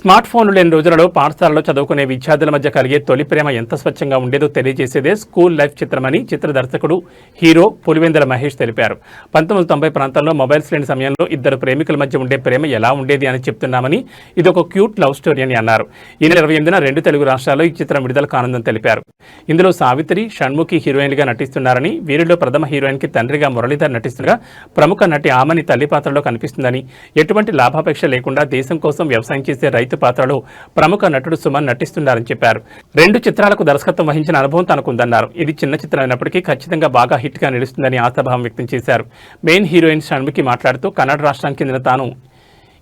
Smart ఫోన్లు లేని రోజులలో పాఠశాలలో చదువుకునే విద్యార్థుల మధ్య కలిగే తొలి ప్రేమ ఎంత స్వచ్ఛంగా ఉండేదో తెలియజేసేదే స్కూల్ లైఫ్ చిత్రమని చిత్ర దర్శకుడు హీరో పులివెందుల మహేష్ తెలిపారు. పంతొమ్మిది తొంభై ప్రాంతంలో మొబైల్స్ లేని సమయంలో ఇద్దరు ప్రేమికుల మధ్య ఉండే ప్రేమ ఎలా ఉండేది అని చెప్తున్నామని ఇది ఒక క్యూట్ లవ్ స్టోరీ అని అన్నారు. ఈ నెల ఇరవై ఎనిమిదిన రెండు తెలుగు రాష్ట్రాల్లో ఈ చిత్రం విడుదల కానుందని తెలిపారు. ఇందులో సావిత్రి షణ్ముఖి హీరోయిన్గా నటిస్తున్నారని వీరిలో ప్రథమ హీరోయిన్కి తండ్రిగా మురళీధర్ నటిస్తుండగా ప్రముఖ నటి ఆమని తల్లి పాత్రలో కనిపిస్తుందని ఎటువంటి లాభాపేక్ష లేకుండా దేశం కోసం వ్యవసాయం చేసే రైతు పాత్రలో ప్రముఖ నటుడు సుమన్ నటిస్తున్నారని చెప్పారు. రెండు చిత్రాలకు దర్శకత్వం వహించిన అనుభవం తనకుందన్నారు. ఇది చిన్న చిత్రం అయినప్పటికీ ఖచ్చితంగా బాగా హిట్గా నిలుస్తుందని ఆశాభావం వ్యక్తం చేశారు. మెయిన్ హీరోయిన్ షణ్ముఖి మాట్లాడుతూ కన్నడ రాష్ట్రానికి చెందిన తాను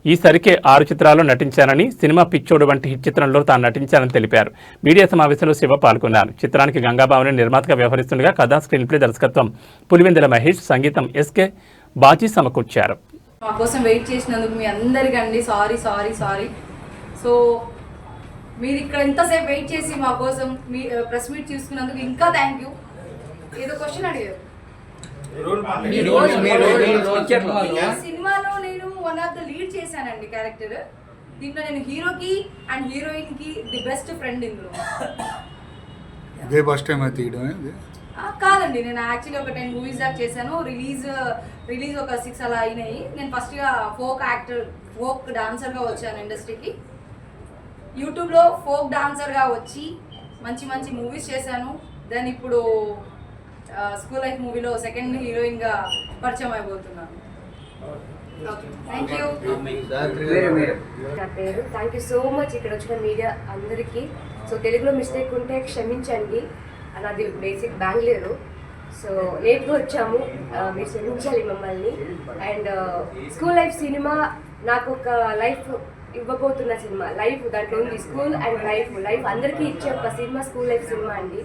ఈసరికే ఆరు చిత్రాల్లో నటించానని సినిమా పిచ్చోడు వంటి హిట్ చిత్రంలో తాను నటించానని తెలిపారు. మీడియా సమావేశంలో శివ పాల్గొన్నారు. చిత్రానికి గంగాబాబుని నిర్మాతగా వ్యవహరిస్తుండగా కథా స్క్రీన్ ప్లే దర్శకత్వం పులివెందుల మహేష్ సంగీతం ఎస్కే బాజీ సమకూర్చారు. మా కోసం వెయిట్ చేసినందుకు మీ అందరికండి. Sorry sorry sorry. సో మీరు ఇక్కడ ఎంతసేపు వెయిట్ చేసి మా కోసం మీ ప్రెస్ మీట్ తీసుకున్నందుకు ఇంకా థ్యాంక్ యూ ఏదో క్వశ్చన్ అడిగారు? సినిమాలో నేను వన్ ఆఫ్ ద లీడ్ చేశానండి క్యారెక్టర్ దీంట్లో నేను హీరోకి అండ్ హీరోయిన్కి ది బెస్ట్ ఫ్రెండ్ ఇందులో. ఇదే ఫస్ట్ టైం అది తీయడం కాదండి నేను యాక్చువల్లీ ఒక టెన్ మూవీస్ దాకా చేశాను. రిలీజ్ రిలీజ్ ఒక సిక్స్ అలా అయినాయి. నేను ఫస్ట్గా ఫోక్ యాక్టర్ ఫోక్ డాన్సర్గా వచ్చాను ఇండస్ట్రీకి యూట్యూబ్లో ఫోక్ డాన్సర్గా వచ్చి మంచి మంచి మూవీస్ చేశాను. దెన్ ఇప్పుడు స్కూల్ లైఫ్ మూవీలో సెకండ్ హీరోయిన్గా పరిచయం అయిపోతున్నాను. నా పేరు. థ్యాంక్ యూ సో మచ్ ఇక్కడ వచ్చిన మీడియా అందరికీ. సో తెలుగులో మిస్టేక్ ఉంటే క్షమించండి. నాది బేసిక్ బెంగళూరు సో లేట్గా వచ్చాము. మీరు క్షమించాలి మమ్మల్ని. అండ్ స్కూల్ లైఫ్ సినిమా నాకు ఒక లైఫ్ ఇవ్వబోతున్న సినిమా. లైఫ్ దాంట్లో ఉంది. స్కూల్ అండ్ లైఫ్ లైఫ్ అందరికీ ఇచ్చే ఒక సినిమా స్కూల్ లైఫ్ సినిమా అండి.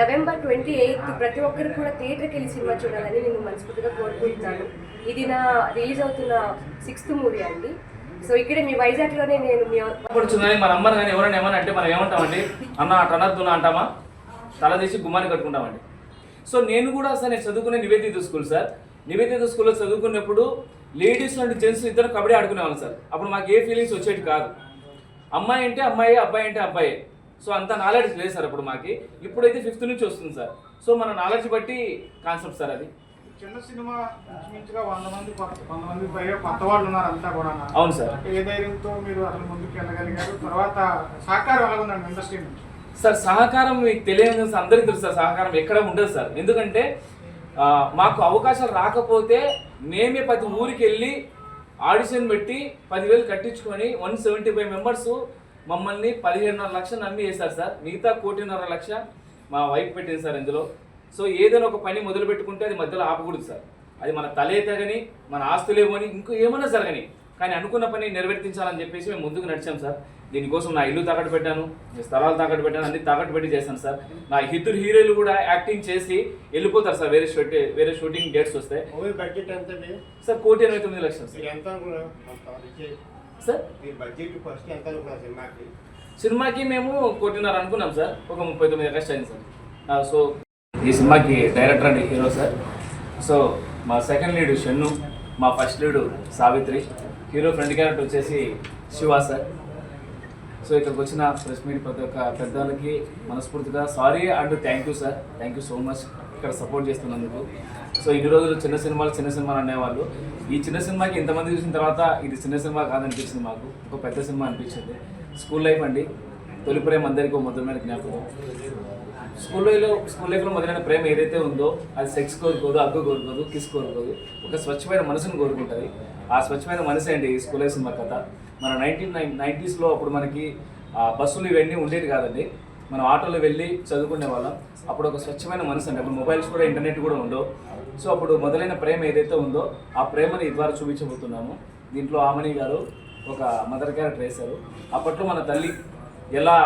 నవంబర్ ట్వంటీ ఎయిత్ ప్రతి ఒక్కరు కూడా థియేటర్కి వెళ్ళి సినిమా చూడాలని నేను మనస్ఫూర్తిగా కోరుకుంటున్నాను. ఇది నా రిలీజ్ అవుతున్న సిక్స్త్ మూవీ అండి. సో ఇక్కడ మీ వైజాగ్లోనే నేను మీ పడుతుందని మన అమ్మని కానీ ఎవరైనా ఏమని అంటే మనం ఏమంటామండి? అన్న అటు అనద్దు అంటామా? తల తీసి గుమ్మాన్ని కట్టుకుంటామండి. సో నేను కూడా సార్ నేను చదువుకునే నివేదిత స్కూల్ సార్. నివేదిత స్కూల్లో చదువుకున్నప్పుడు లేడీస్ అండ్ జెంట్స్ ఇద్దరు కబడ్డీ ఆడుకునేవాళ్ళం సార్. అప్పుడు మాకు ఏ ఫీలింగ్స్ వచ్చేటి కాదు. అమ్మాయి అంటే అమ్మాయి అబ్బాయి అంటే అబ్బాయి. సో అంత నాలెడ్జ్ లేదు సార్ అప్పుడు మాకి. ఇప్పుడైతే ఫిఫ్త్ నుంచి వస్తుంది సార్. సో మన నాలెడ్జ్ బట్టి కాన్సెప్ట్ సార్ అది. చిన్న సినిమా ఇంచుమించుగా వంద మంది వంద మంది పైగా కొత్త వాళ్ళు ఉన్నారు అంతా కూడా అవును సార్. ఏ ధైర్యంతో మీరు అసలు ముందుకు వెళ్ళగలిగారు? తర్వాత సహకారం ఎలా ఉందండి ఇండస్ట్రీ నుంచి? సార్ సహకారం మీకు తెలియదు అందరికీ తెలుసు సార్ సహకారం ఎక్కడ ఉండదు సార్. ఎందుకంటే మాకు అవకాశాలు రాకపోతే మేమే ప్రతి ఊరికి వెళ్ళి ఆడిషన్ పెట్టి పదివేలు కట్టించుకొని వన్ సెవెంటీ ఫైవ్ మెంబర్స్ మమ్మల్ని పదిహేనున్నర లక్షలు నమ్మి వేశారు సార్. మిగతా కోటిన్నర లక్ష మా వైఫ్ పెట్టింది సార్ ఇందులో. సో ఏదైనా ఒక పని మొదలు పెట్టుకుంటే అది మధ్యలో ఆపకూడదు సార్. అది మన తలే తగని మన ఆస్తులేమని ఇంకో ఏమైనా జరగని. కానీ అనుకున్న పని నెరవేర్తించాలని చెప్పేసి మేము ముందుకు నడిచాం సార్. దీనికోసం నా ఇల్లు తాకట్టు పెట్టాను స్థలాలు తాకట్టు పెట్టాను అన్ని తాకట్టు పెట్టి చేశాను సార్. నా ఇద్దరు హీరోలు కూడా యాక్టింగ్ చేసి వెళ్ళిపోతారు సార్ వేరే షూట్ వేరే షూటింగ్ డేట్స్ వస్తాయి సార్ కోటి ఎనభై తొమ్మిది లక్షలు సార్. మీరు ఎంత అనుకున్నారు సార్? మీరు బడ్జెట్ ఫస్ట్ ఎంత అనుకున్నారు సినిమాకి మేము కోటిన్నర అనుకున్నాం సార్. ఒక ముప్పై తొమ్మిది అగస్ట్ అయింది సార్. సో ఈ సినిమాకి director and hero sir. So మా సెకండ్ లీడ్ షన్ను మా first lead Savitri. Hero friend character వచ్చేసి శివ సార్. సో ఇక్కడికి వచ్చిన ప్రెస్ మీట్ ప్రతి ఒక్క పెద్దలకి మనస్ఫూర్తిగా. Sorry and thank you sir thank you so much ఇక్కడ సపోర్ట్ చేస్తున్నందుకు. సో ఇన్ని రోజులు చిన్న సినిమాలు చిన్న సినిమాలు అనేవాళ్ళు. ఈ చిన్న సినిమాకి ఇంతమంది చూసిన తర్వాత ఇది చిన్న సినిమా కాదనిపించింది మాకు. ఒక పెద్ద సినిమా అనిపించింది. స్కూల్ లైఫ్ అండి. తొలి ప్రేమ అందరికీ ఒక మధురమైన జ్ఞాపకం. స్కూల్ లైఫ్లో స్కూల్ లైఫ్లో మొదలైన ప్రేమ ఏదైతే ఉందో అది సెక్స్ కోరుకోదు అగ్గు కోరుకోదు కిస్ కోరుకోదు. ఒక స్వచ్ఛమైన మనసును కోరుకుంటుంది. ఆ స్వచ్ఛమైన మనసే అండి ఈ స్కూల్ లైఫ్ సినిమా కథ. మన నైన్టీన్ నైన్ నైంటీస్లో అప్పుడు మనకి బస్సులు ఇవన్నీ ఉండేది కాదండి. మనం ఆటోలో వెళ్ళి చదువుకునే వాళ్ళం. అప్పుడు ఒక స్వచ్ఛమైన మనసు అండి. అప్పుడు మొబైల్స్ కూడా ఇంటర్నెట్ కూడా ఉండవు. సో అప్పుడు మొదలైన ప్రేమ ఏదైతే ఉందో ఆ ప్రేమని ద్వారా చూపించబోతున్నాము. దీంట్లో ఆమని గారు ఒక మదర్ క్యారెక్టర్ వేశారు. అప్పట్లో మన తల్లి ఎలా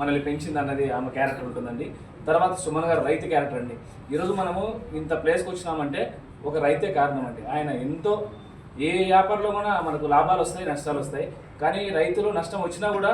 మనల్ని పెంచింది అన్నది ఆమె క్యారెక్టర్ ఉంటుందండి. తర్వాత సుమన్ గారు రైతు క్యారెక్టర్ అండి. ఈరోజు మనము ఇంత ప్లేస్కి వచ్చినామంటే ఒక రైతే కారణం అండి. ఆయన ఎంతో ఏ వ్యాపారంలో కూడా మనకు లాభాలు వస్తాయి నష్టాలు వస్తాయి. కానీ రైతులు నష్టం వచ్చినా కూడా